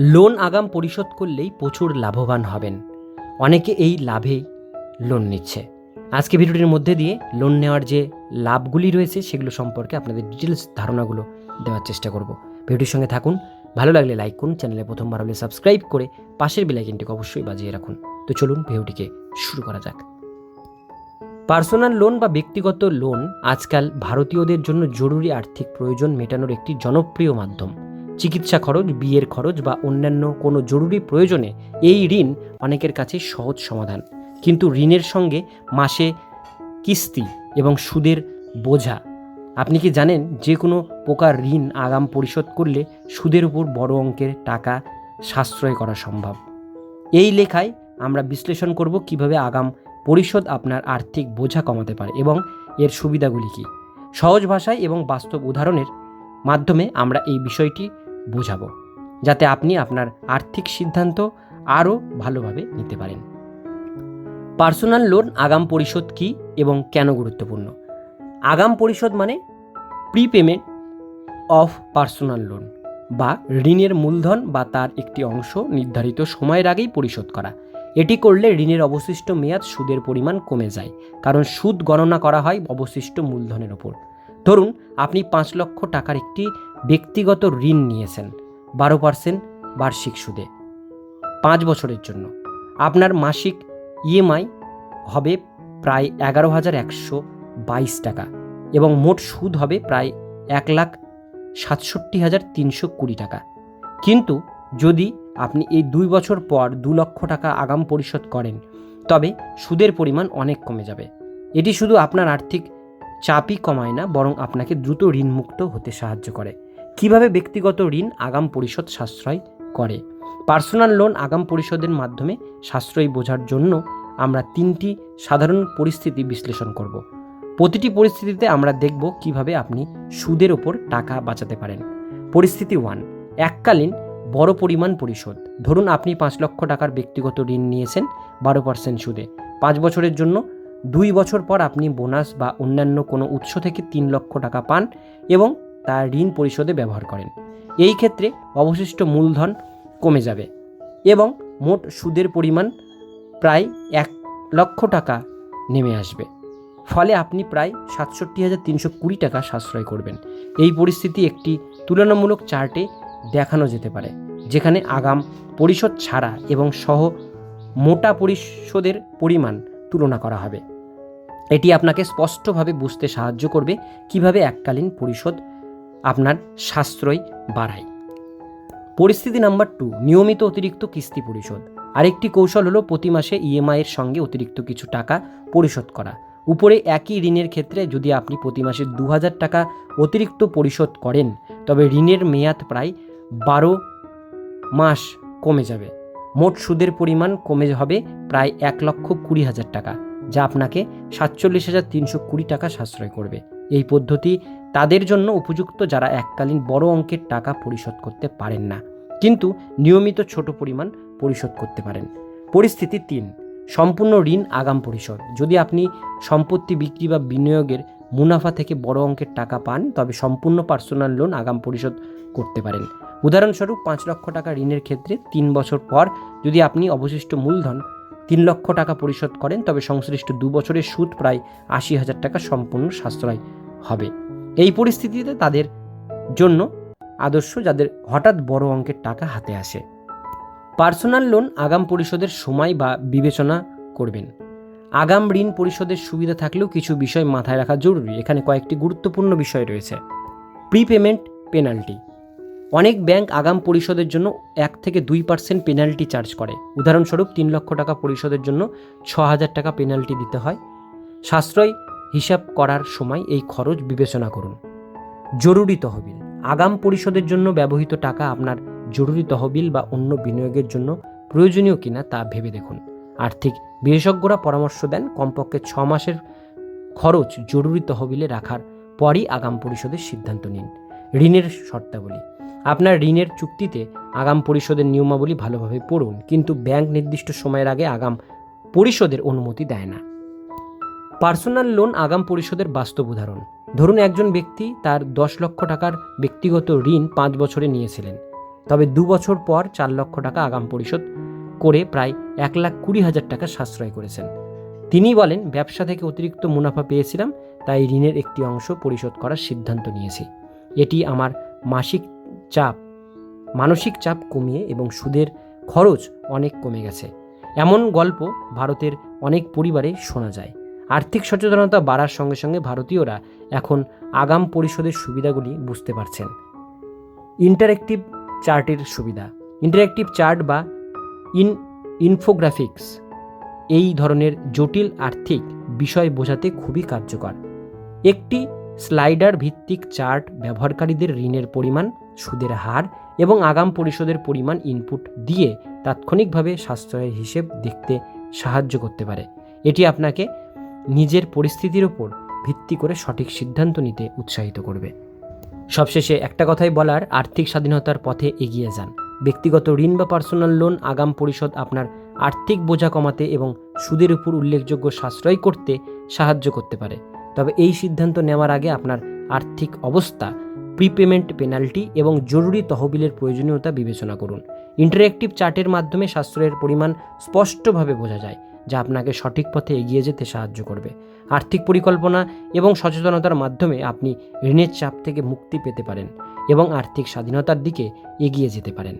Loan আগাম পরিশোধ করলেই প্রচুর লাভবান হবেন। অনেকে এই লাভেই লোন নিচ্ছে। আজকে ভিডিওটির মধ্যে দিয়ে লোন নেওয়ার যে লাভগুলি রয়েছে সেগুলো সম্পর্কে আপনাদের ডিটেলস ধারণাগুলো দেওয়ার চেষ্টা করব। ভিডিওটির সঙ্গে থাকুন, ভালো লাগলে লাইক করুন, চ্যানেলে প্রথমবার হলে সাবস্ক্রাইব করে পাশের বেলাইকিনটিকে অবশ্যই বাজিয়ে রাখুন। তো চলুন ভিডিওটিকে শুরু করা যাক। পার্সোনাল লোন বা ব্যক্তিগত লোন আজকাল ভারতীয়দের জন্য জরুরি আর্থিক প্রয়োজন মেটানোর একটি জনপ্রিয় মাধ্যম। চিকিৎসা খরচ, বিয়ের খরচ বা অন্যান্য কোনো জরুরি প্রয়োজনে এই ঋণ অনেকের কাছে সহজ সমাধান। কিন্তু ঋণের সঙ্গে মাসে কিস্তি এবং সুদের বোঝা। আপনি কি জানেন যে কোনো প্রকার ঋণ আগাম পরিশোধ করলে সুদের উপর বড় অঙ্কের টাকা সাশ্রয় করা সম্ভব? এই লেখায় আমরা বিশ্লেষণ করব কীভাবে আগাম পরিশোধ আপনার আর্থিক বোঝা কমাতে পারে এবং এর সুবিধাগুলি কী। সহজ ভাষায় এবং বাস্তব উদাহরণের মাধ্যমে আমরা এই বিষয়টি বোঝাবো, যাতে আপনি আপনার আর্থিক সিদ্ধান্ত আরও ভালোভাবে নিতে পারেন। পার্সোনাল লোন আগাম পরিশোধ কী এবং কেন গুরুত্বপূর্ণ? আগাম পরিশোধ মানে প্রিপেমেন্ট অফ পার্সোনাল লোন বা ঋণের মূলধন বা তার একটি অংশ নির্ধারিত সময়ের আগেই পরিশোধ করা। এটি করলে ঋণের অবশিষ্ট মেয়াদ সুদের পরিমাণ কমে যায়, কারণ সুদ গণনা করা হয় অবশিষ্ট মূলধনের ওপর। ধরুন, আপনি পাঁচ লক্ষ টাকার একটি ব্যক্তিগত ঋণ নিয়েছেন, বারো পার্সেন্ট বার্ষিক সুদে। পাঁচ বছরের জন্য। আপনার মাসিক ইএমআই হবে প্রায় এগারো হাজার একশো বাইশ টাকা এবং মোট সুদ হবে প্রায় এক লাখ সাতষট্টি হাজার তিনশো কুড়ি টাকা। কিন্তু যদি আপনি এই দুই বছর পর দু লক্ষ টাকা আগাম পরিশোধ করেন, তবে সুদের পরিমাণ অনেক কমে যাবে। এটি শুধু আপনার আর্থিক চাপই কমায় না, বরং আপনাকে দ্রুত ঋণমুক্ত হতে সাহায্য করে। কীভাবে ব্যক্তিগত ঋণ আগাম পরিশোধ সাশ্রয় করে? পার্সোনাল লোন আগাম পরিশোধের মাধ্যমে সাশ্রয় বোঝার জন্য আমরা তিনটি সাধারণ পরিস্থিতি বিশ্লেষণ করব। প্রতিটি পরিস্থিতিতে আমরা দেখব কীভাবে আপনি সুদের ওপর টাকা বাঁচাতে পারেন। পরিস্থিতি ওয়ান, এককালীন বড় পরিমাণ পরিশোধ। ধরুন আপনি পাঁচ লক্ষ টাকার ব্যক্তিগত ঋণ নিয়েছেন বারো পার্সেন্ট সুদে। পাঁচ বছরের জন্য দুই বছর পর আপনি বোনাস বা অন্যান্য কোনো উৎস থেকে তিন লক্ষ টাকা পান এবং তা ঋণ পরিশোধে ব্যবহার করেন। এই ক্ষেত্রে অবশিষ্ট মূলধন কমে যাবে এবং মোট সুদের পরিমাণ প্রায় এক লক্ষ টাকা নেমে আসবে। ফলে আপনি প্রায় সাতষট্টি হাজার তিনশো কুড়ি টাকা সাশ্রয় করবেন। এই পরিস্থিতি একটি তুলনামূলক চার্টে দেখানো যেতে পারে, যেখানে আগাম পরিশোধ ছাড়া এবং সহ মোটা পরিশোধের পরিমাণ তুলনা করা হবে। এটি আপনাকে স্পষ্টভাবে বুঝতে সাহায্য করবে কীভাবে এককালীন পরিশোধ আপনার সাশ্রয় বাড়ায়। পরিস্থিতি নাম্বার টু, নিয়মিত অতিরিক্ত কিস্তি পরিশোধ। আরেকটি কৌশল হলো প্রতি মাসে ইএমআইয়ের সঙ্গে অতিরিক্ত কিছু টাকা পরিশোধ করা। উপরে একই ঋণের ক্ষেত্রে যদি আপনি প্রতি মাসে দু হাজার টাকা অতিরিক্ত পরিশোধ করেন, তবে ঋণের মেয়াদ প্রায় বারো মাস কমে যাবে। মোট সুদের পরিমাণ কমে হবে প্রায় এক লক্ষ কুড়ি হাজার টাকা। যা আপনাকে সাতচল্লিশ হাজার তিনশো কুড়ি টাকা সাশ্রয় করবে। এই পদ্ধতি তাদের জন্য উপযুক্ত যারা এককালীন বড় অঙ্কের টাকা পরিশোধ করতে পারেন না, কিন্তু নিয়মিত ছোট পরিমাণ পরিশোধ করতে পারেন। পরিস্থিতি তিন, সম্পূর্ণ ঋণ আগাম পরিশোধ। যদি আপনি সম্পত্তি বিক্রি বা বিনিয়োগের মুনাফা থেকে বড় অঙ্কের টাকা পান, তবে সম্পূর্ণ পার্সোনাল লোন আগাম পরিশোধ করতে পারেন। উদাহরণস্বরূপ পাঁচ লক্ষ টাকা ঋণের ক্ষেত্রে তিন বছর পর যদি আপনি অবশিষ্ট মূলধন তিন লক্ষ টাকা পরিশোধ করেন, তবে সংশ্লিষ্ট দু বছরের সুদ প্রায় আশি হাজার টাকা সম্পূর্ণ সাশ্রয় হবে। এই পরিস্থিতিতে তাদের জন্য আদর্শ যাদের হঠাৎ বড় অঙ্কের টাকা হাতে আসে। পার্সোনাল লোন আগাম পরিশোধের সময় বা বিবেচনা করবেন। আগাম ঋণ পরিশোধের সুবিধা থাকলেও কিছু বিষয় মাথায় রাখা জরুরি। এখানে কয়েকটি গুরুত্বপূর্ণ বিষয় রয়েছে। Prepayment penalty. অনেক ব্যাংক আগাম পরিশোধের জন্য এক থেকে দুই পার্সেন্ট পেনাল্টি চার্জ করে। উদাহরণস্বরূপ, তিন লক্ষ টাকা পরিশোধের জন্য ছ হাজার টাকা পেনাল্টি দিতে হয়। সাশ্রয় হিসাব করার সময় এই খরচ বিবেচনা করুন। জরুরি তহবিল। আগাম পরিশোধের জন্য ব্যবহৃত টাকা আপনার জরুরি তহবিল বা অন্য বিনিয়োগের জন্য প্রয়োজনীয় কিনা তা ভেবে দেখুন। আর্থিক বিশেষজ্ঞরা পরামর্শ দেন, কমপক্ষে ছ মাসের খরচ জরুরি তহবিলে রাখার পরই আগাম পরিশোধের সিদ্ধান্ত নিন। ঋণের শর্তাবলী। আপনার ঋণের চুক্তিতে আগাম পরিশোধের নিয়মাবলী ভালোভাবে পড়ুন, কিন্তু ব্যাংক নির্দিষ্ট সময়ের আগে আগাম পরিশোধের অনুমতি দেয় না। পার্সোনাল লোন আগাম পরিশোধের বাস্তব উদাহরণ। ধরুন একজন ব্যক্তি তার দশ লক্ষ টাকার ব্যক্তিগত ঋণ পাঁচ বছরে নিয়েছিলেন। তবে দু বছর পর চার লক্ষ টাকা আগাম পরিশোধ করে প্রায় এক লাখ কুড়ি হাজার টাকা সাশ্রয় করেছেন। তিনি বলেন, ব্যবসা থেকে অতিরিক্ত মুনাফা পেয়েছিলাম, তাই ঋণের একটি অংশ পরিশোধ করার সিদ্ধান্ত নিয়েছি। এটি আমার মাসিক চাপ, মানসিক চাপ কমিয়ে এবং সুদের খরচ অনেক কমে গেছে। এমন গল্প ভারতের অনেক পরিবারে শোনা যায়। আর্থিক সচেতনতা বাড়ার সঙ্গে সঙ্গে ভারতীয়রা এখন আগাম পরিশোধের সুবিধাগুলি বুঝতে পারছেন। ইন্টারেক্টিভ চার্টের সুবিধা ইন্টারেক্টিভ চার্ট বা ইন, ইনফোগ্রাফিক্স, এই ধরনের জটিল আর্থিক বিষয় বোঝাতে খুবই কার্যকর। একটি স্লাইডার ভিত্তিক চার্ট ব্যবহারকারীদের ঋণের পরিমাণ সুদের হার এবং আগাম পরিশোধের পরিমাণ ইনপুট দিয়ে তাৎক্ষণিকভাবে সাশ্রয়ের হিসেব দেখতে সাহায্য করতে পারে। এটি আপনাকে নিজের পরিস্থিতির ওপর ভিত্তি করে সঠিক সিদ্ধান্ত নিতে উৎসাহিত করবে। সবশেষে একটা কথাই বলার, আর্থিক স্বাধীনতার পথে এগিয়ে যান। ব্যক্তিগত ঋণ বা পার্সোনাল লোন আগাম পরিশোধ আপনার আর্থিক বোঝা কমাতে এবং সুদের উপর উল্লেখযোগ্য সাশ্রয় করতে সাহায্য করতে পারে। তবে এই সিদ্ধান্ত নেওয়ার আগে আপনার আর্থিক অবস্থা প্রিপেমেন্ট পেনাল্টি এবং জরুরি তহবিলের প্রয়োজনীয়তা বিবেচনা করুন। ইন্টারেক্টিভ চার্টের মাধ্যমে সাশ্রয়ের পরিমাণ স্পষ্টভাবে বোঝা যায়, যা আপনাকে সঠিক পথে এগিয়ে যেতে সাহায্য করবে। আর্থিক পরিকল্পনা এবং সচেতনতার মাধ্যমে আপনি ঋণের চাপ থেকে মুক্তি পেতে পারেন এবং আর্থিক স্বাধীনতার দিকে এগিয়ে যেতে পারেন।